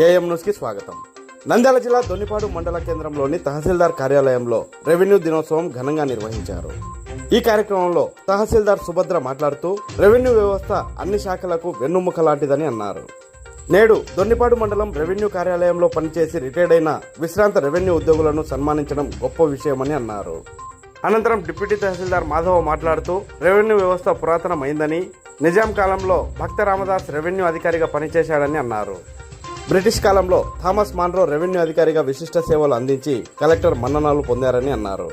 AM న్యూస్కి స్వాగతం. నంద్యాల జిల్లా దొన్నిపాడు మండల కేంద్రంలోని తహసీల్దార్ కార్యాలయంలో రెవెన్యూ దినోత్సవం ఘనంగా నిర్వహించారు. ఈ కార్యక్రమంలో తహసీల్దార్ సుభద్ర మాట్లాడుతూ రెవెన్యూ వ్యవస్థ అన్ని శాఖలకు వెన్నుముక లాంటిదని అన్నారు. నేడు దొన్నిపాడు మండలం రెవెన్యూ కార్యాలయంలో పనిచేసి రిటైర్డ్ అయిన విశ్రాంత రెవెన్యూ ఉద్యోగులను సన్మానించడం గొప్ప విషయమని అన్నారు. అనంతరం డిప్యూటీ తహసీల్దార్ మాధవ మాట్లాడుతూ రెవెన్యూ వ్యవస్థ పురాతనమైందని నిజాం కాలంలో భక్త రామదాస్ రెవెన్యూ అధికారిగా పనిచేశాడని అన్నారు. బ్రిటిష్ కాలంలో థామస్ మాన్రో రెవెన్యూ అధికారిగా విశిష్ట సేవలు అందించి కలెక్టర్ మన్ననాలు పొందారని అన్నారు.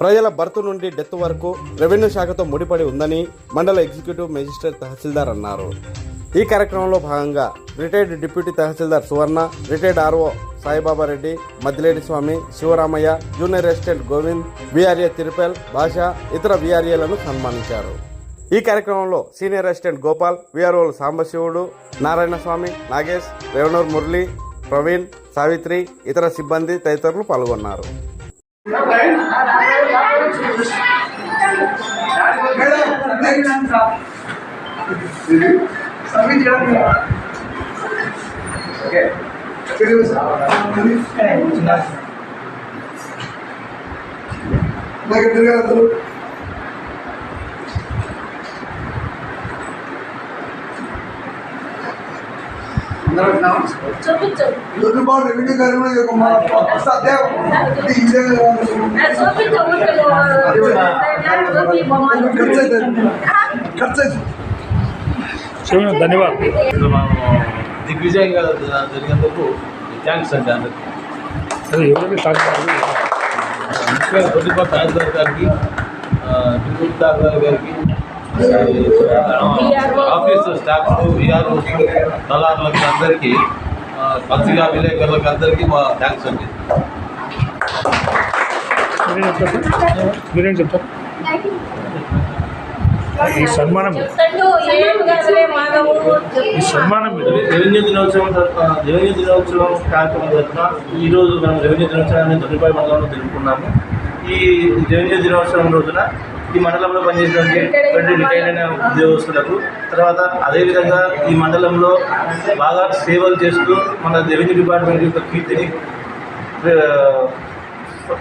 ప్రజల బర్త్ నుండి డెత్ వరకు రెవెన్యూ శాఖతో ముడిపడి ఉందని మండల ఎగ్జిక్యూటివ్ మేజిస్ట్రేట్ తహసీల్దార్ అన్నారు. ఈ కార్యక్రమంలో భాగంగా retired deputy Tahsildar Suvarna retired RO Saibaba Reddy Maddileti Swamy Sivaramaiah junior assistant Govind VRA Tirupal Basha ఇతర విఆర్ఏలను సన్మానించారు. ఈ కార్యక్రమంలో సీనియర్ అసిస్టెంట్ గోపాల్ విఆర్ఓలు సాంబశివుడు నారాయణ స్వామి నాగేష్ రేవనూర్ మురళి ప్రవీణ్ సావిత్రి ఇతర సిబ్బంది తదితరులు పాల్గొన్నారు. చూపించు దుర్నిపాటు రెవెన్యూ కార్యక్రమం ఇది ఒక మన కొత్త అధ్యాయం. ఇది ఇదే చూపించు ఊరికే బొమ్మలు ఖర్చు అవుతుంది ఖర్చు అవుతుంది శివ ధన్యవాదాలు ఇప్పుడు మనం దిగ్విజయంగా జరిగినందుకు థ్యాంక్స్ అండి అందరికి సరే ఎవరైనా సాగుతారు ముఖ్యంగా తొలిపాటు తహసీల్దార్ గారికి డిప్యూటీ తహసీల్దార్ గారికి ఆఫీస్ స్టాఫ్ విఆర్ఓ దళారులకు అందరికీ పత్రికా విలేకరులకు అందరికీ మా థ్యాంక్స్ అండి. మీరేం చెప్తారు ఈ సన్మానం. ఈ సన్మానం రెవెన్యూ దినోత్సవం రెవెన్యూ దినోత్సవం కార్యక్రమం తరఫున ఈరోజు మనం రెవెన్యూ దినోత్సవాన్ని తొలిపాయి మండలంలో జరుపుకున్నాము ఈ రెవెన్యూ దినోత్సవం రోజున ఈ మండలంలో పనిచేసినటువంటి రెండు రిటైర్డ్ అయిన ఉద్యోగస్తులకు తర్వాత అదేవిధంగా ఈ మండలంలో బాగా సేవలు చేస్తూ మన రెవెన్యూ డిపార్ట్మెంట్ యొక్క కీర్తిని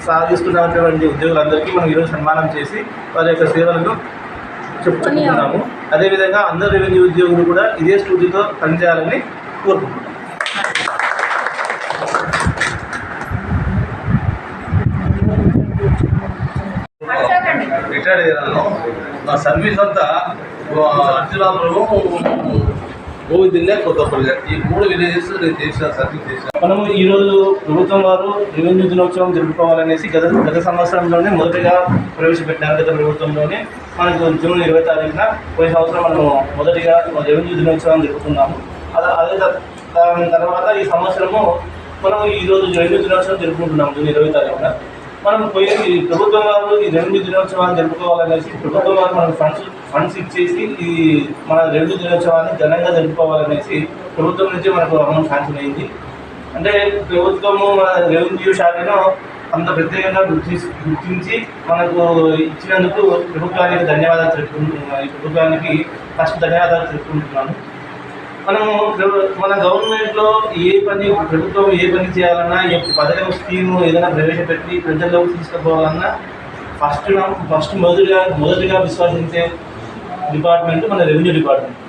సాధిస్తున్నటువంటి ఉద్యోగులందరికీ మనం ఈరోజు సన్మానం చేసి వారి యొక్క సేవలను చెప్పుకుంటున్నాము. అదేవిధంగా అందరు రెవెన్యూ ఉద్యోగులు కూడా ఇదే స్ఫూర్తితో పనిచేయాలని కోరుకుంటున్నాం రిటైర్డ్ అయ్యాను నా సర్వీస్ అంతా అర్జునాపురము కొత్త కొత్తపల్లి ఈ మూడు విలేజెస్ నేను చేసిన సర్వీస్ చేశాను మనము ఈరోజు ప్రభుత్వం వారు రెవెన్యూ దినోత్సవం జరుపుకోవాలనేసి గత గత సంవత్సరంలోనే మొదటిగా ప్రవేశపెట్టారు గత ప్రభుత్వంలోనే. మనకు జూన్ ఇరవై తారీఖున పోయిన సంవత్సరం మనము మొదటిగా రెవెన్యూ దినోత్సవం జరుపుకున్నాము. అద- అదే దాని తర్వాత ఈ సంవత్సరము మనం ఈరోజు రెవెన్యూ దినోత్సవం జరుపుకుంటున్నాము జూన్ ఇరవై తారీఖున. మనం పోయి ఈ ప్రభుత్వం వారు ఈ రెండు దినోత్సవాన్ని జరుపుకోవాలనేసి ప్రభుత్వం వారు మనకు ఫండ్స్ ఫండ్స్ ఇచ్చేసి ఈ మన రెండు దినోత్సవాన్ని ఘనంగా జరుపుకోవాలనేసి ప్రభుత్వం నుంచి మనకు అమౌంట్ శాంక్షన్ అయింది. అంటే ప్రభుత్వము మన రెవెన్యూ శాఖను అంత ప్రత్యేకంగా గుర్తి గుర్తించి మనకు ఇచ్చినందుకు ప్రభుత్వానికి ధన్యవాదాలు తెలుపుకుంటున్నాను. ఈ ప్రభుత్వానికి ఫస్ట్ ధన్యవాదాలు తెలుపుకుంటున్నాను. మనము మన గవర్నమెంట్లో ఏ పని ప్రభుత్వం ఏ పని చేయాలన్నా ఏ పథకం స్కీమ్ ఏదైనా ప్రవేశపెట్టి ప్రజల్లోకి తీసుకుపోవాలన్నా ఫస్ట్ ఫస్ట్ మొదటిగా మొదటిగా విశ్వసించే డిపార్ట్మెంట్ మన రెవెన్యూ డిపార్ట్మెంట్.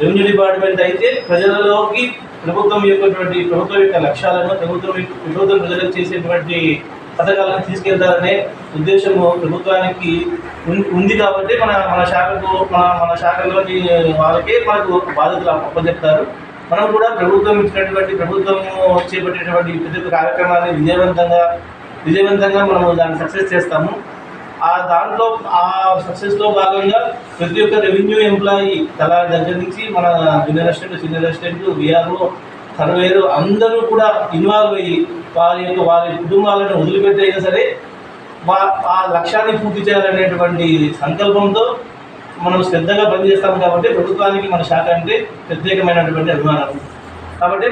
రెవెన్యూ డిపార్ట్మెంట్ అయితే ప్రజలలోకి ప్రభుత్వం యొక్కటువంటి ప్రభుత్వం యొక్క లక్ష్యాలను ప్రభుత్వం ప్రభుత్వం ప్రజలకు చేసేటువంటి పథకాలను తీసుకెళ్తారనే ఉద్దేశము ప్రభుత్వానికి ఉం- ఉంది కాబట్టి మన మన శాఖకు మన మన శాఖలోని వాళ్ళకే మనకు బాధ్యతలు అప్పచెప్తారు. మనం కూడా ప్రభుత్వం ఇచ్చినటువంటి ప్రభుత్వం చేపట్టేటువంటి ప్రతి ఒక్క కార్యక్రమాన్ని విజయవంతంగా విజయవంతంగా మనము దాన్ని సక్సెస్ చేస్తాము. ఆ దాంట్లో ఆ సక్సెస్లో భాగంగా ప్రతి ఒక్క రెవెన్యూ ఎంప్లాయీ తల దగ్గర నుంచి మన junior assistant senior assistant VRO surveyor అందరూ కూడా ఇన్వాల్వ్ అయ్యి వారి యొక్క వారి కుటుంబాలను వదిలిపెట్టైనా సరే వా ఆ లక్ష్యాన్ని పూర్తి చేయాలనేటువంటి సంకల్పంతో మనం శ్రద్ధగా పనిచేస్తాం కాబట్టి ప్రభుత్వానికి మన శాఖ అంటే ప్రత్యేకమైనటువంటి అభిమానం కాబట్టి